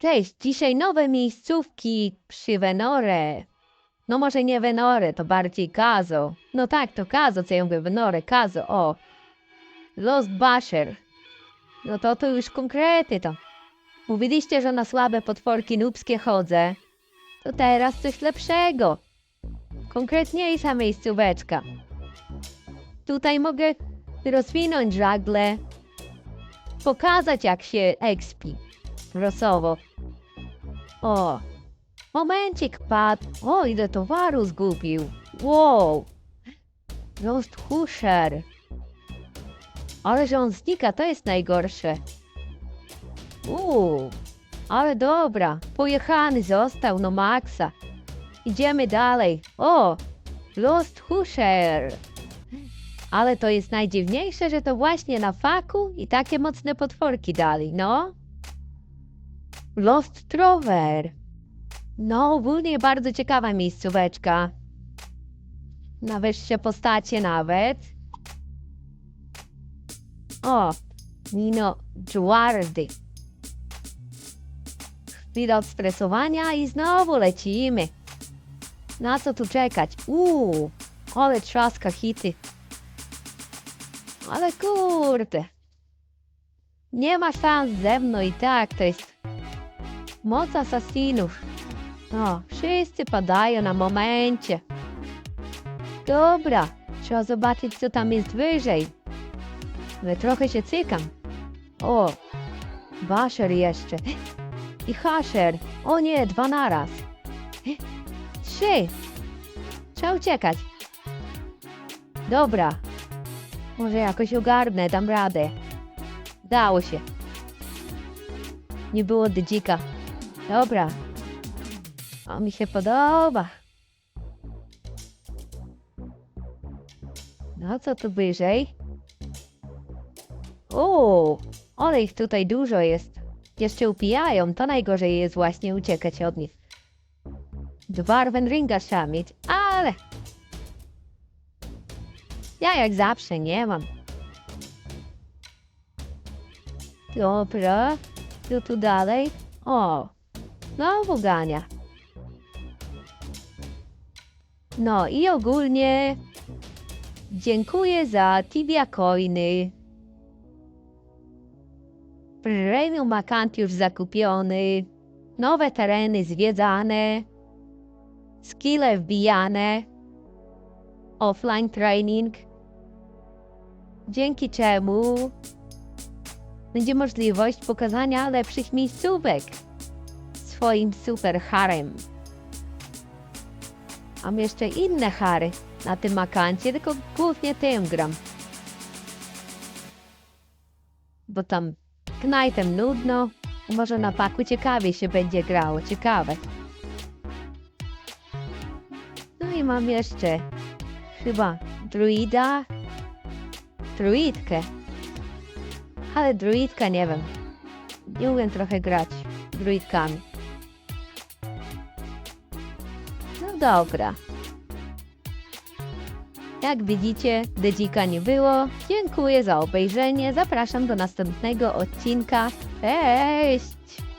Cześć, dzisiaj nowe miejscówki przy Venore. No może nie Venore, to bardziej Kazo. No tak, to Kazo, co ja mówię, Venore, Kazo, o. Lost Basher. No to to już konkrety to. Mówiliście, że na słabe potworki nubskie chodzę. To teraz coś lepszego. Konkretniejsza miejscóweczka. Tutaj mogę rozwinąć żagle, pokazać jak się expi losowo. O, momencik padł. O, ile towaru zgubił. Wow. Roast Husher. Ale że on znika, to jest najgorsze. Uuu, ale dobra. Pojechany został, no maksa. Idziemy dalej. O, Lost Husher. Ale to jest najdziwniejsze, że to właśnie na faku i takie mocne potworki dali, no. Lost Trover. No, ogólnie bardzo ciekawa miejscóweczka. Na wyższe postacie nawet. O, Nino Juardy. Chwila odstresowania i znowu lecimy. Na co tu czekać? Uuu, ale trzaska hity. Ale kurde. Nie ma szans ze mną i tak, to jest moc asasinów. O, wszyscy padają na momencie. Dobra, trzeba zobaczyć, co tam jest wyżej. Ale trochę się cykam. O, Basher jeszcze. I Hasher. O nie, dwa naraz. Trzy. Trzeba uciekać. Dobra. Może jakoś ogarnę, dam radę. Dało się. Nie było dzika. Dobra. O, mi się podoba. No, co tu wyżej? O, ale ich tutaj dużo jest. Jeszcze upijają, to najgorzej jest właśnie uciekać od nich. Dwarven ringa trzeba mieć, ale... Ja jak zawsze nie mam. Dobra, co tu dalej? O, znowu gania. No i ogólnie dziękuję za tibia coiny. Premium account już zakupiony, nowe tereny zwiedzane, skille wbijane, offline training, dzięki czemu będzie możliwość pokazania lepszych miejscówek swoim super harem. Mam jeszcze inne hary na tym akancie, tylko głównie tym gram. Bo tam knajtem nudno, może na paku ciekawie się będzie grało, ciekawe. No i mam jeszcze chyba druida, druidkę. Ale druidka nie wiem. Nie umiem trochę grać druidkami. Dobra. Jak widzicie, dzika nie było. Dziękuję za obejrzenie. Zapraszam do następnego odcinka. Cześć!